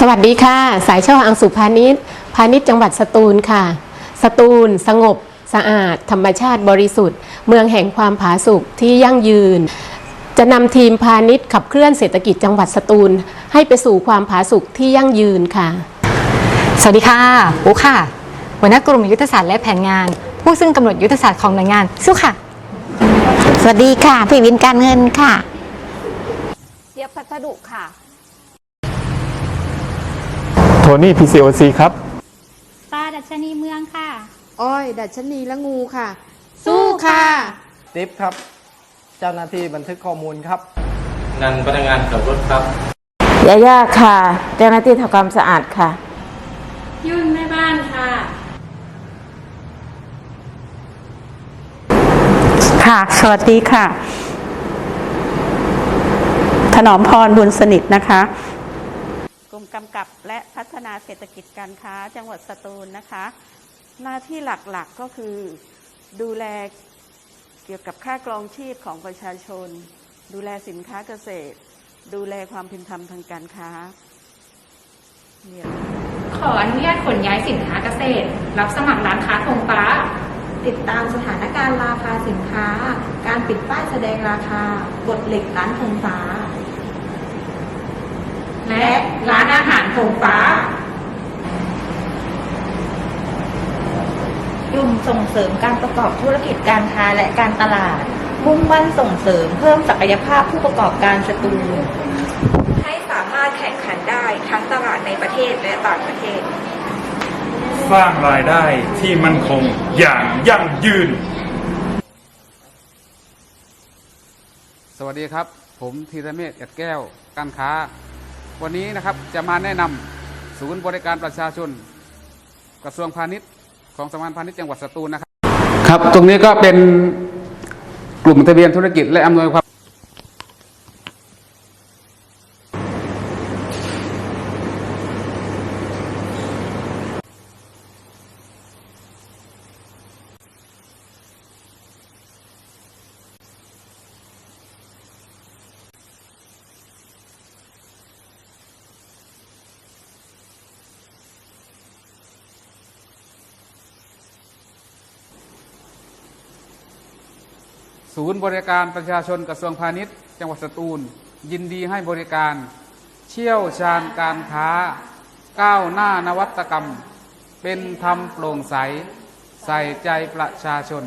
สวัสดีค่ะ สายเช่าอังสุพาณิชย์พาณิชย์จังหวัดสตูลค่ะ สตูล สงบ สะอาด ธรรมชาติบริสุทธิ์ เมืองแห่งความผาสุกที่ยั่งยืน จะนำทีมพาณิชย์ขับเคลื่อนเศรษฐกิจจังหวัดสตูล ให้ไปสู่ความผาสุกที่ยั่งยืนค่ะ สวัสดีค่ะปุ๊กค่ะหัวหน้ากลุ่มยุทธศาสตร์และแผนงาน ผู้ซึ่งกำหนดยุทธศาสตร์ของหน่วยงานสู้ค่ะ สวัสดีค่ะพี่วินการเงินค่ะเจี๊ยบพัสดุค่ะ โทนี่ PCOC ครับปลาดัชนีเมืองค่ะ อ้อย ดัชนีและงูค่ะ สู้ค่ะ ติ๊บครับ เจ้าหน้าที่บันทึกข้อมูลครับ นันพนักงานขับรถครับ ยาย่าค่ะ เจ้าหน้าที่ทำความสะอาดค่ะ ยุ่นแม่บ้านค่ะ ค่ะ สวัสดีค่ะ ถนอมพรบุญสนิทนะคะก รมกำกับและพัฒนาเศรษฐกิจการค้าจังหวัดสตูลนะคะ หน้าที่หลักๆก็คือ ดูแลเกี่ยวกับค่ากรองชีพของประชาชน ดูแลสินค้าเกษตร ดูแลความเป็นธรรมทางการค้าขออนุญาตขนย้ายสินค้าเกษตร รับสมัครร้านค้าธงฟ้า ติดตามสถานการณ์ราคาสินค้า การปิดป้ายแสดงราคากฎเหล็กร้านธงฟ้า และร้านอาหารธงฟ้า กลุ่มส่งเสริมการประกอบธุรกิจการค้าและการตลาด มุ่งมั่นส่งเสริมเพิ่มศักยภาพผู้ประกอบการสตูลให้สามารถแข่งขันได้ทั้งตลาดในประเทศและต่างประเทศ สร้างรายได้ที่มั่นคงอย่างยั่งยืน สวัสดีครับ ผมธีรเมธเอ็ดแก้ว การค้า วันนี้นะครับจะมาแนะนำศูนย์บริการประชาชน กระทรวงพาณิชย์ของสำนักพาณิชย์จังหวัดสตูลนะครับ ครับ ตรงนี้ก็เป็นกลุ่มทะเบียนธุรกิจและอำนวยความ ศูนย์บริการประชาชนกระทรวงพาณิชย์ จังหวัดสตูล ยินดีให้บริการ เชี่ยวชาญการค้า ก้าวหน้านวัตกรรม เป็นธรรมโปร่งใส ใส่ใจประชาชน